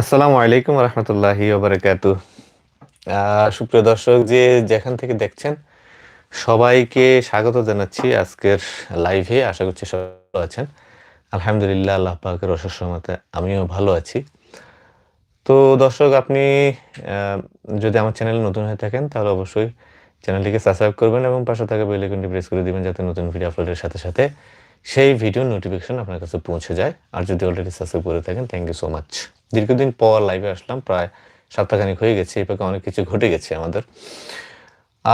আসসালামু আলাইকুম রহমতুল্লাহি ওবরাকাতু সুপ্রিয় দর্শক, যে যেখান থেকে দেখছেন, সবাইকে স্বাগত জানাচ্ছি আজকের লাইভে আশা করছি সবাই আছেন। আলহামদুলিল্লাহ, আল্লাহ পাকের রহমতে আমিও ভালো আছি। তো দর্শক, আপনি যদি আমার চ্যানেলে নতুন হয়ে থাকেন, তাহলে অবশ্যই চ্যানেলটিকে সাবস্ক্রাইব করবেন এবং পাশে থাকা বেল আইকনটি প্রেস করে দিবেন যাতে নতুন ভিডিও আপলোডের সাথে সাথে সেই ভিডিও নোটিফিকেশন আপনার কাছে পৌঁছে যায়। আর যদি অলরেডি সাবস্ক্রাইব করে থাকেন থ্যাংক ইউ সো মাচ দীর্ঘদিন পর লাইভে আসলাম, প্রায় সপ্তাহখানিক হয়ে গেছে, এই পাকে অনেক কিছু ঘটে গেছে আমাদের।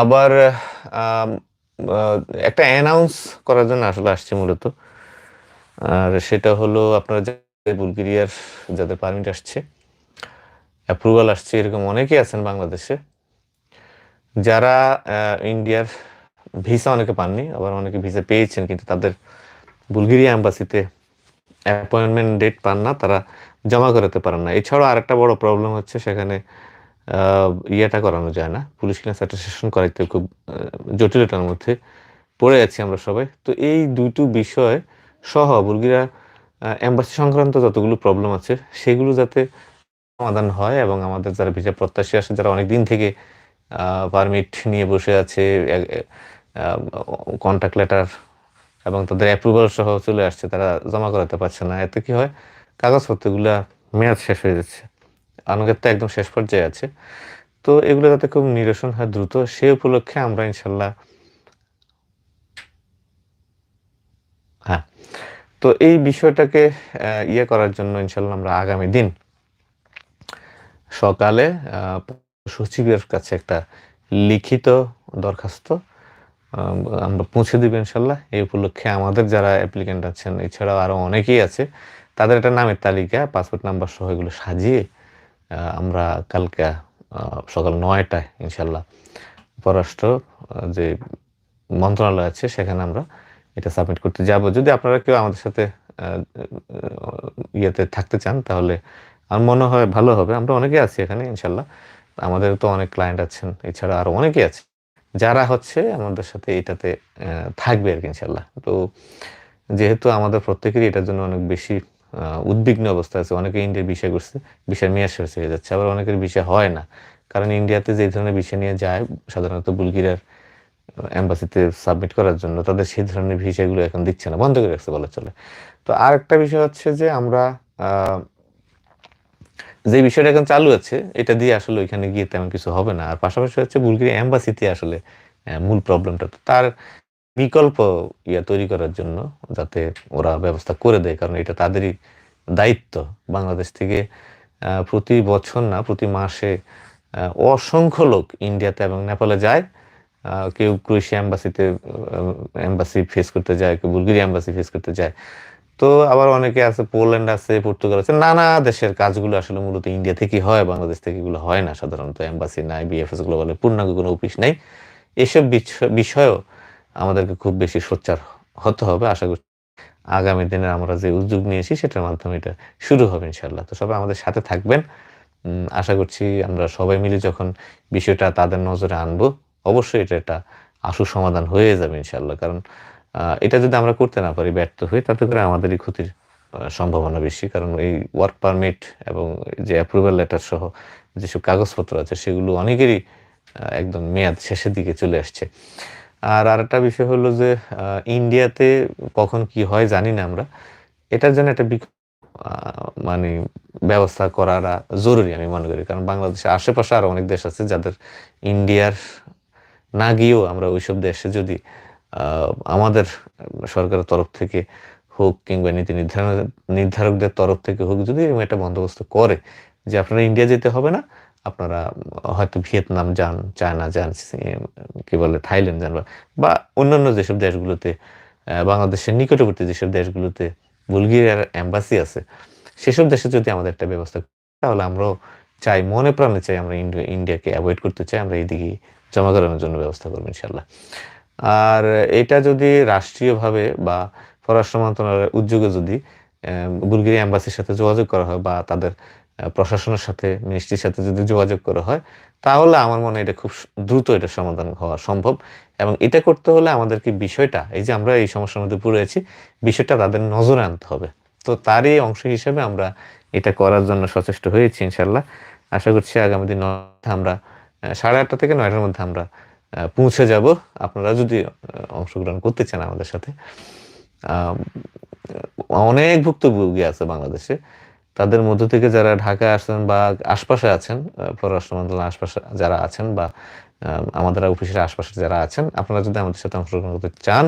আবার একটা অ্যানাউন্স করার জন্য আসলে আসছে মূলত। আর সেটা হলো আপনারা বুলগেরিয়ার যাদের পারমিট আসছে অ্যাপ্রুভাল আসছে, এরকম অনেকেই আছেন বাংলাদেশে। যারা ইন্ডিয়ার ভিসা অনেকে পাননি, আবার অনেকে ভিসা পেয়েছেন, কিন্তু তাদের বুলগেরিয়া অ্যাম্বাসিতে অ্যাপয়েন্টমেন্ট ডেট পান না, তারা জমা করাতে পারেন না। এছাড়াও আরেকটা বড় প্রবলেম হচ্ছে সেখানে ইয়েটা করানো যায় না। পুলিশ ক্লিয়ারেন্স অ্যাটেস্টেশন করাইতে খুব জটিলতার মধ্যে পড়ে আছি আমরা সবাই। তো এই দুটো বিষয় সহ বুলগেরিয়া অ্যাম্বাসি সংক্রান্ত যতগুলো প্রবলেম আছে, সেগুলো যাতে সমাধান হয় এবং আমাদের যারা ভিসা প্রত্যাশী আসে যারা অনেক দিন থেকে পারমিট নিয়ে বসে আছে কন্ট্যাক্ট লেটার এবং তাদের অ্যাপ্রুভাল সহ চলে আসছে, তারা জমা করাতে পারছে না। এতে কি হয় কাগজপত্রগুলা মেয়াদ শেষ হয়ে যাচ্ছে। তো একদম শেষ পর্যায়ে আছে। তো এগুলো যাতে খুব নিরসন হয় দ্রুত, সে উপলক্ষে আমরা ইনশাল্লাহ হ্যাঁ তো এই বিষয়টাকে ইয়ে করার জন্য ইনশাল্লাহ আমরা আগামী দিন সকালে সচিবের কাছে একটা লিখিত দরখাস্ত আমরা পৌঁছে দিব ইনশাল্লাহ। এই উপলক্ষে আমাদের যারা অ্যাপ্লিকেন্ট আছেন, এছাড়াও আরও অনেকেই আছে তাদের একটা নামের তালিকা, পাসপোর্ট নাম্বার সহ এগুলো সাজিয়ে আমরা কালকে সকাল নয়টায় ইনশাল্লাহ পররাষ্ট্র যে মন্ত্রণালয় আছে সেখানে আমরা এটা সাবমিট করতে যাব। যদি আপনারা কেউ আমাদের সাথে ইয়েতে থাকতে চান, তাহলে আমার মনে হয় ভালো হবে। আমরা অনেকে আছি এখানে ইনশাল্লাহ আমাদের তো অনেক ক্লায়েন্ট আছেন, এছাড়া আরও অনেকেই আছে। যারা হচ্ছে আমাদের সাথে এটাতে থাকবে আর কি ইনশাল্লাহ তো যেহেতু আমাদের প্রত্যেকেরই এটার জন্য অনেক বেশি উদ্বিগ্ন অবস্থা আছে। অনেকে ইন্ডিয়ার বিষয় করছে, বিষয় মেয়াদ হয়ে যাচ্ছে, আবার অনেকের বিষয় হয় না। কারণ ইন্ডিয়াতে যে ধরনের বিষয় নিয়ে যায়, সাধারণত বুলগেরিয়ার এম্বাসিতে সাবমিট করার জন্য, তাদের সেই ধরনের ভিসাগুলো এখন দিচ্ছে না, বন্ধ করে রাখছে বলা চলে। তো আর একটা বিষয় হচ্ছে যে আমরা যে বিষয়টা এখন চালু আছে, এটা দিয়ে আসলে ওইখানে গিয়ে তেমন কিছু হবে না। আর পাশাপাশি হচ্ছে বুলগেরিয়া এম্বাসিতে আসলে মূল প্রবলেমটা তো তার বিকল্প ইয়া তৈরি করার জন্য যাতে ওরা ব্যবস্থা করে দেয়, কারণ এটা তাদেরই দায়িত্ব। বাংলাদেশ থেকে প্রতি বছর না, প্রতি মাসে অসংখ্য লোক ইন্ডিয়াতে এবং নেপালে যায়। কেউ ক্রোয়েশিয়া এম্বাসিতে এম্বাসি ফেস করতে যায়, কেউ বুলগেরিয়া এম্বাসি ফেস করতে যায়। তো আবার অনেকে আছে, পোল্যান্ড আছে, পর্তুগাল আছে, নানা দেশের কাজগুলো আসলে মূলত ইন্ডিয়া থেকে হয়, বাংলাদেশ থেকে এগুলো হয় না। সাধারণত এম্বাসি নাই বিএফএস গ্লোবালে পূর্ণাঙ্গ কোনো অফিস নাই। এসব বিষয়- বিষয়েও আমাদেরকে খুব বেশি সোচ্চার হতে হবে। আশা করছি আগামী দিনে আমরা যে উদ্যোগ নিয়েছি, সেটার মাধ্যমে এটা শুরু হবে ইনশাল্লাহ তো সবাই আমাদের সাথে থাকবেন। আশা করছি আমরা সবাই মিলে যখন বিষয়টা তাদের নজরে আনব, অবশ্যই এটা একটা আশু সমাধান হয়ে যাবে ইনশাল্লাহ কারণ এটা যদি আমরা করতে না পারি, ব্যর্থ হই, তাতে করে আমাদেরই ক্ষতির সম্ভাবনা বেশি। কারণ এই ওয়ার্ক পারমিট এবং যে অ্যাপ্রুভাল লেটার সহ যেসব কাগজপত্র আছে, সেগুলো অনেকেরই একদম মেয়াদ শেষের দিকে চলে আসছে। আর আরেকটা বিষয় হলো যে ইন্ডিয়াতে কখন কি হয় জানি না আমরা। এটার জন্য একটা মানে ব্যবস্থা করাটা জরুরি আমি মনে করি। কারণ বাংলাদেশের আশেপাশে আরও অনেক দেশ আছে যাদের ইন্ডিয়ার না গিয়েও আমরা ওইসব দেশে যদি আমাদের সরকারের তরফ থেকে হোক কিংবা নীতি নির্ধারণ, নির্ধারকদের তরফ থেকে হোক যদি একটা বন্দোবস্ত করে যে আপনারা ইন্ডিয়া যেতে হবে না আপনারা হয়তো ভিয়েতনাম যান, চায়না যান কি বলে, থাইল্যান্ড যান, বা- অন্যান্য যেসব দেশগুলোতে বাংলাদেশের নিকটবর্তী যেসব দেশগুলোতে বুলগেরিয়ার এম্বাসি আছে, সেসব দেশে যদি আমাদের একটা ব্যবস্থা তাহলে আমরাও চাই, মনে প্রাণে চাই আমরা ইন্ডিয়া ইন্ডিয়াকে অ্যাভয়েড করতে চাই, আমরা এইদিকে জমা করানোর জন্য ব্যবস্থা করব ইনশাল্লাহ আর এটা যদি রাষ্ট্রীয়ভাবে বা পররাষ্ট্র মন্ত্রণালয়ের উদ্যোগে যদি বুলগেরিয়া অ্যাম্বাসির সাথে যোগাযোগ করা হয় বা তাদের প্রশাসনের সাথে মিনিস্ট্রির সাথে যদি যোগাযোগ করা হয়, তাহলে আমার মনে এটা খুব দ্রুত এটা সমাধান হওয়া সম্ভব। এবং এটা করতে হলে আমাদেরকে বিষয়টা, এই যে আমরা এই সমস্যার মধ্যে পড়ে আছি, বিষয়টা তাদের নজরে আনতে হবে। তো তারই অংশ হিসেবে আমরা এটা করার জন্য সচেষ্ট হয়েছি ইনশাল্লাহ আশা করছি আগামী দিন আমরা সাড়ে আটটা থেকে নয়টার মধ্যে আমরা পৌঁছে যাব। আপনারা যদি অংশগ্রহণ করতে চান আমাদের সাথে অনেক ভুক্তভোগী আছে বাংলাদেশে। তাদের মধ্য থেকে যারা ঢাকায় আসছেন বা আশপাশে আছেন পররাষ্ট্র মন্ত্রণালয়ের আশপাশে যারা আছেন বা আমাদের অফিসের আশপাশে যারা আছেন, আপনারা যদি আমাদের সাথে অংশগ্রহণ করতে চান,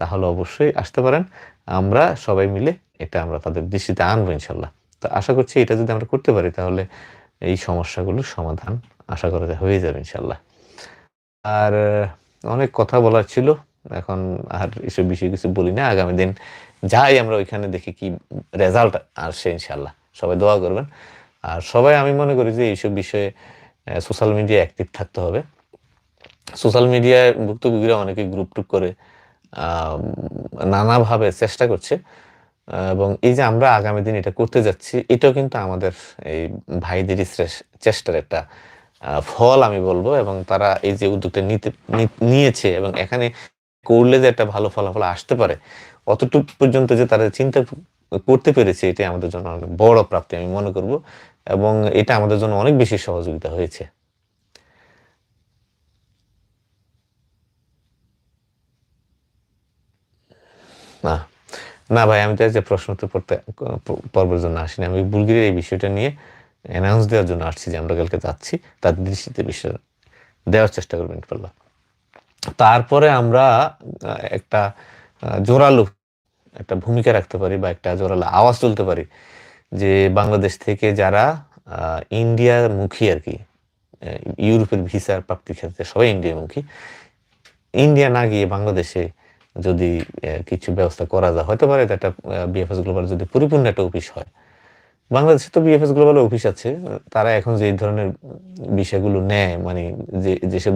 তাহলে অবশ্যই আসতে পারেন। আমরা সবাই মিলে এটা আমরা তাদের দৃষ্টিতে আনব ইনশাল্লাহ। তো আশা করছি এটা যদি আমরা করতে পারি, তাহলে এই সমস্যাগুলোর সমাধান আশা করা হয়ে যাবে ইনশাল্লাহ। আর অনেক কথা বলার ছিল। এখন আর এসব বিষয়ে কিছু বলি না। আগামী দিন যাই আমরা ওইখানে দেখি কি রেজাল্ট আসে ইনশাল্লাহ। সবাই দোয়া করবেন। আর সবাই আমি মনে করি যে এইসব বিষয়ে সোশ্যাল মিডিয়া অ্যাক্টিভ থাকতে হবে। সোশ্যাল মিডিয়ায় ভুক্তভোগীরা অনেকে গ্রুপ টুপ করে নানাভাবে চেষ্টা করছে। এবং এই যে আমরা আগামী দিন এটা করতে যাচ্ছি, এটাও কিন্তু আমাদের এই ভাইদেরই চেষ্টার একটা ফল আমি বলব। এবং তারা এই যে উদ্যোগটা নিতে নিয়েছে এবং এখানে করলে যে একটা ভালো ফলাফল আসতে পারে, অতটুকু পর্যন্ত যে তারা চিন্তা করতে পেরেছি, এটাই আমাদের জন্য অনেক বড় প্রাপ্তি আমি মনে করব। এবং এটা আমাদের জন্য অনেক বেশি সহযোগিতা হয়েছে। না না ভাই, আমি তো যে প্রশ্ন উত্তর পড়তে, পর্বের জন্য আসিনি। আমি বুলগিরির এই বিষয়টা নিয়ে অ্যানাউন্স দেওয়ার জন্য আসছি যে আমরা কালকে যাচ্ছি। তার দৃষ্টিতে বিষয় দেওয়ার চেষ্টা করবেন ইনশাল্লাহ তারপরে আমরা একটা জোরালো একটা ভূমিকা রাখতে পারি বা একটা জোরালো আওয়াজ তুলতে পারি যে বাংলাদেশ থেকে যারা ইন্ডিয়ার মুখী আর কি ইউরোপের ভিসার প্রাপ্তির ক্ষেত্রে সবাই ইন্ডিয়ামুখী ইন্ডিয়া না গিয়ে বাংলাদেশে যদি কিছু ব্যবস্থা করা যায় হতে পারে একটা বিএফএস গ্লোবাল যদি পরিপূর্ণ একটা অফিস হয়। বাংলাদেশে তো বিএফএস গ্লোবাল অফিস আছে, তারা এখন যে ধরনের বিষয়গুলো নেয় মানে যে, যেসব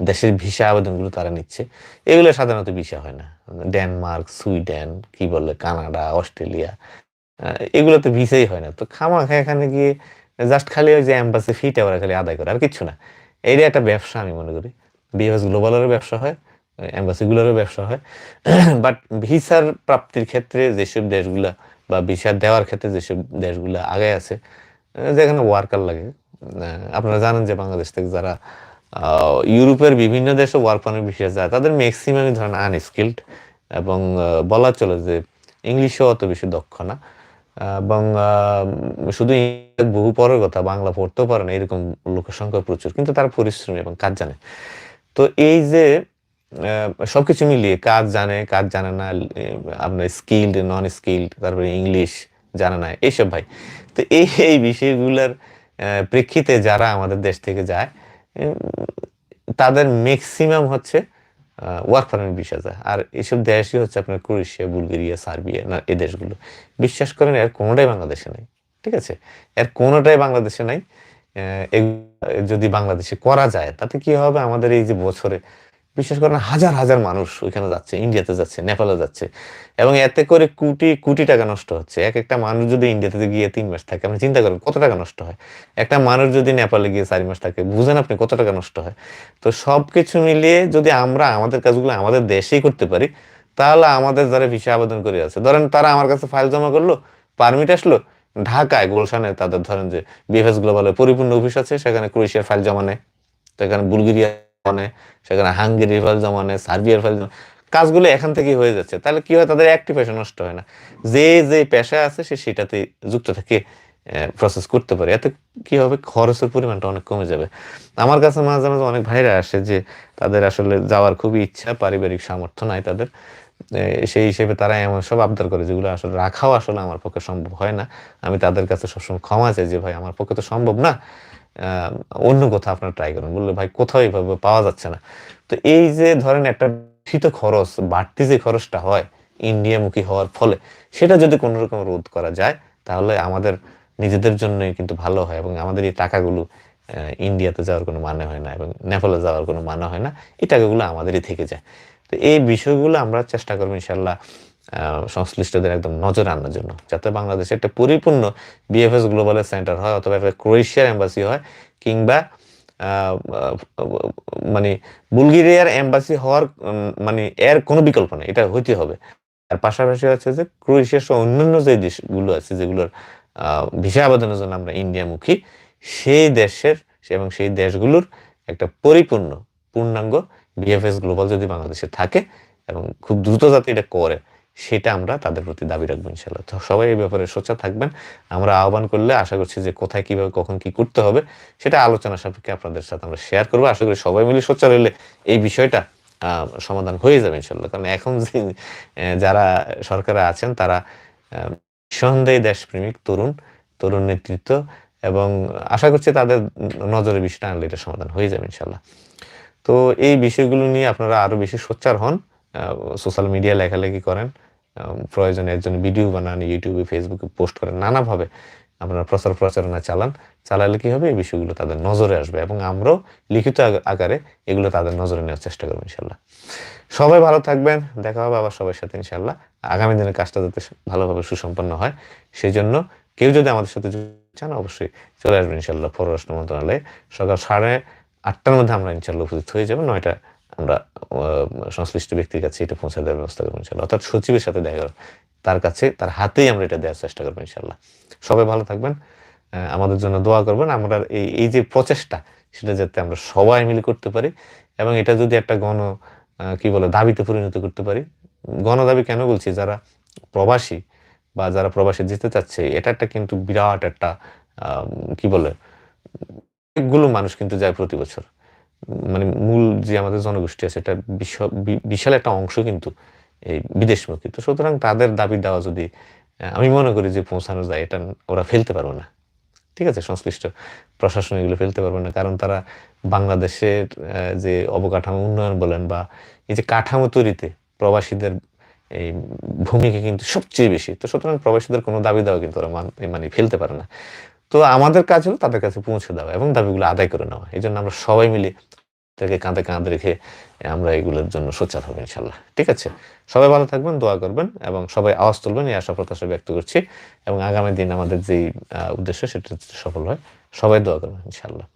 দেশের ভিসা আবেদনগুলো তারা নিচ্ছে। এগুলো সাধারণত ভিসা হয় না। ডেনমার্ক, সুইডেন, কি বলে, কানাডা, অস্ট্রেলিয়া এগুলোতে ভিসাই হয় না। তো খামাখা এখানে গিয়ে জাস্ট খালি ওই যে অ্যাম্বাসি ফিটা ওরা খালি আদায় করে, আর কিছু না। এইটা একটা ব্যবসা আমি মনে করি। বিএফএস গ্লোবালেরও ব্যবসা হয় অ্যাম্বাসিগুলোরও ব্যবসা হয়। বাট ভিসার প্রাপ্তির ক্ষেত্রে যেসব দেশগুলা বা ভিসা দেওয়ার ক্ষেত্রে যেসব দেশগুলো আগে আছে যেখানে ওয়ার্কার লাগে আপনারা জানেন যে বাংলাদেশ থেকে যারা ইউরোপের বিভিন্ন দেশে ওয়ার্ক পারমিট ভিসা যায়। তাদের ম্যাক্সিমামই ধরেন আনস্কিল্ড এবং বলা চলে যে ইংলিশও অত বেশি দক্ষ না। এবং শুধু বহু পরের কথা, বাংলা পড়তেও পারে না, এরকম লোকের সংখ্যা প্রচুর। কিন্তু তারা পরিশ্রমী এবং কাজ জানে। তো এই যে সবকিছু মিলিয়ে কাজ জানে কাজ জানে না, আপনার স্কিল্ড নন স্কিল্ড তারপরে ইংলিশ জানে না, এইসব ভাই। তো এই এই বিষয়গুলোর প্রেক্ষিতে যারা আমাদের দেশ থেকে যায় তাদের ম্যাক্সিমাম হচ্ছে ওয়ার্ক পারমিট বিশ হাজার। আর এসব দেশই হচ্ছে আপনার ক্রোয়েশিয়া, বুলগেরিয়া, সার্বিয়া, না, এ দেশগুলো। বিশ্বাস করেন, এর কোনোটাই বাংলাদেশে নাই, ঠিক আছে? এর কোনোটাই বাংলাদেশে নাই। যদি বাংলাদেশে করা যায়, তাতে কি হবে? আমাদের এই যে বছরে বিশেষ করে হাজার হাজার মানুষ ওইখানে যাচ্ছে ইন্ডিয়াতে যাচ্ছে নেপালে যাচ্ছে। এবং এতে করে কোটি কোটি টাকা নষ্ট হচ্ছে। এক একটা মানুষ যদি ইন্ডিয়াতে গিয়ে তিন মাস থাকে, আপনি চিন্তা করেন কত টাকা নষ্ট হয়? একটা মানুষ যদি নেপালে গিয়ে চারি মাস থাকে, বুঝেন আপনি কত টাকা নষ্ট হয়? তো সব কিছু মিলিয়ে যদি আমরা আমাদের কাজগুলো আমাদের দেশেই করতে পারি, তাহলে আমাদের যারা ভিসা আবেদন করে আছে, ধরেন তারা আমার কাছে ফাইল জমা করল, পারমিট আসলো, ঢাকায়, গুলশানে তাদের ধরেন যে বিএফএস গ্লোবালের পরিপূর্ণ অফিস আছে, সেখানে ক্রোয়েশিয়ার ফাইল জমা নেয়। সেখানে বুলগেরিয়া জমানে, সেখানে হাঙ্গেরির ফাইল জমানে, সার্বিয়ার ফাইল কাজগুলো এখান থেকেই হয়ে যাচ্ছে। তাহলে কি হয়? তাদের একটি পেশা নষ্ট হয় না। যে যে পেশা আছে, সে সেটাতে যুক্ত থেকে প্রসেস করতে পারে। এতে কি হবে? খরচের পরিমাণটা অনেক কমে যাবে। আমার কাছে মাঝে মাঝে অনেক ভাইরা আসে যে, তাদের আসলে যাওয়ার খুবই ইচ্ছা, পারিবারিক সামর্থ্য নাই তাদের। সেই হিসেবে তারা এমন সব আবদার করে যেগুলো আসলে রাখাও আসলে আমার পক্ষে সম্ভব হয় না। আমি তাদের কাছে সবসময় ক্ষমা চাই যে, ভাই, আমার পক্ষে তো সম্ভব না। অন্য কোথাও আপনারা ট্রাই করুন। বললে, ভাই, কোথাও এইভাবে পাওয়া যাচ্ছে না। তো এই যে ধরেন একটা শীত খরচ, বাড়তি যে খরচটা হয় ইন্ডিয়ামুখী হওয়ার ফলে, সেটা যদি কোনো রকম রোধ করা যায়, তাহলে আমাদের নিজেদের জন্যই কিন্তু ভালো হয় এবং আমাদের এই টাকাগুলো ইন্ডিয়াতে যাওয়ার কোনো মানে হয় না এবং নেপালে যাওয়ার কোনো মানে হয় না। এই টাকাগুলো আমাদেরই থেকে যায়। তো এই বিষয়গুলো আমরা চেষ্টা করব ইনশাল্লাহ সংশ্লিষ্টদের একদম নজর আনার জন্য, যাতে বাংলাদেশে একটা পরিপূর্ণ বিএফএস গ্লোবালের সেন্টার হয় অথবা একটা ক্রোয়েশিয়ার এম্বাসি হয় কিংবা মানে বুলগেরিয়ার এম্বাসি হওয়ার মানে এর কোনো বিকল্প নেই, এটা হইতে হবে। আর পাশাপাশি হচ্ছে যে ক্রোয়েশিয়া সহ অন্যান্য যে দেশগুলো আছে, যেগুলোর ভিসা আবেদনের জন্য আমরা ইন্ডিয়ামুখী সেই দেশের এবং সেই দেশগুলোর একটা পরিপূর্ণ পূর্ণাঙ্গ বিএফএস গ্লোবাল যদি বাংলাদেশে থাকে এবং খুব দ্রুত যাতে এটা করে সেটা আমরা তাদের প্রতি দাবি রাখব ইনশাল্লাহ তো সবাই এই ব্যাপারে সোচ্চার থাকবেন। আমরা আহ্বান করলে আশা করছি যে কোথায় কীভাবে কখন কি করতে হবে, সেটা আলোচনা সাপেক্ষে আপনাদের সাথে আমরা শেয়ার করব। আশা করি সবাই মিলে সোচ্চার হলে এই বিষয়টা সমাধান হয়ে যাবে ইনশাল্লাহ কারণ এখন যে যারা সরকারে আছেন তারা সন্দেহ দেশপ্রেমিক, তরুণ তরুণ নেতৃত্ব এবং আশা করছি তাদের নজরে বিষয়টা আনলে এটা সমাধান হয়ে যাবে ইনশাল্লাহ তো এই বিষয়গুলো নিয়ে আপনারা আরও বেশি সোচ্চার হন। সোশ্যাল মিডিয়া লেখালেখি করেন প্রয়োজনে একজন ভিডিও বানান ইউটিউবে ফেসবুকে পোস্ট করেন, নানাভাবে আপনারা প্রচার প্রচারণা চালান। চালালে কি হবে? এই বিষয়গুলো তাদের নজরে আসবে এবং আমরাও লিখিত আকারে এগুলো তাদের নজরে নেওয়ার চেষ্টা করব ইনশাল্লাহ। সবাই ভালো থাকবেন, দেখা হবে আবার সবার সাথে ইনশাল্লাহ। আগামী দিনের কাজটা যাতে ভালোভাবে সুসম্পন্ন হয় সেই জন্য কেউ যদি আমাদের সাথে চান, অবশ্যই চলে আসবেন ইনশাল্লাহ পররাষ্ট্র মন্ত্রণালয়ে। সকাল সাড়ে আটটার মধ্যে আমরা ইনশাল্লাহ উপস্থিত হয়ে যাব, নয়টা আমরা সংশ্লিষ্ট ব্যক্তির কাছে এটা পৌঁছে দেওয়ার ব্যবস্থা করব ইনশাল্লাহ। অর্থাৎ সচিবের সাথে দেখা তার কাছে, তার হাতেই আমরা এটা দেওয়ার চেষ্টা করব ইনশাল্লাহ। সবাই ভালো থাকবেন আমাদের জন্য দোয়া করবেন। আমরা এই এই যে প্রচেষ্টা, সেটা যাতে আমরা সবাই মিলে করতে পারি এবং এটা যদি একটা গণ কি বলে, দাবিতে পরিণত করতে পারি। গণদাবি কেন বলছি? যারা প্রবাসী বা যারা প্রবাসী যেতে চাচ্ছে, এটা একটা কিন্তু বিরাট একটা কি বলে অনেকগুলো মানুষ কিন্তু যায় প্রতি বছর। মানে মূল যে আমাদের জনগোষ্ঠী আছে, এটা বিশাল একটা অংশ কিন্তু এই বিদেশমুখী। তো সুতরাং তাদের দাবি দেওয়া যদি আমি মনে করি যে পৌঁছানো যায়, এটা ওরা ফেলতে পারবে না। ঠিক আছে, সংশ্লিষ্ট প্রশাসন এগুলো ফেলতে পারবে না। কারণ তারা বাংলাদেশের যে অবকাঠামো উন্নয়ন বলেন বা এই যে কাঠামো তৈরিতে প্রবাসীদের এই ভূমিকা কিন্তু সবচেয়ে বেশি। তো সুতরাং প্রবাসীদের কোনো দাবি দেওয়া কিন্তু ওরা মানে ফেলতে পারে না। তো আমাদের কাজ হলো তাদের কাছে পৌঁছে দেওয়া এবং দাবিগুলো আদায় করে নেওয়া। এই জন্য আমরা সবাই মিলে তাকে কাঁধে কাঁধ রেখে আমরা এগুলোর জন্য সোচ্চার হব ইনশাল্লাহ ঠিক আছে? সবাই ভালো থাকবেন, দোয়া করবেন এবং সবাই আওয়াজ তুলবেন, এই আশা প্রত্যাশা ব্যক্ত করছি এবং আগামী দিন আমাদের যেই উদ্দেশ্য সেটা সফল হয়। সবাই দোয়া করবেন ইনশাল্লাহ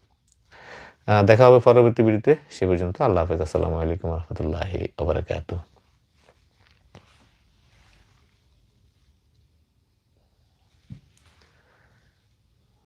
দেখা হবে পরবর্তী ভিডিওতে। সে পর্যন্ত আল্লাহ হাফেজ। আসসালামু আলাইকুম রহমতুল্লাহি ওবরাকাতুহ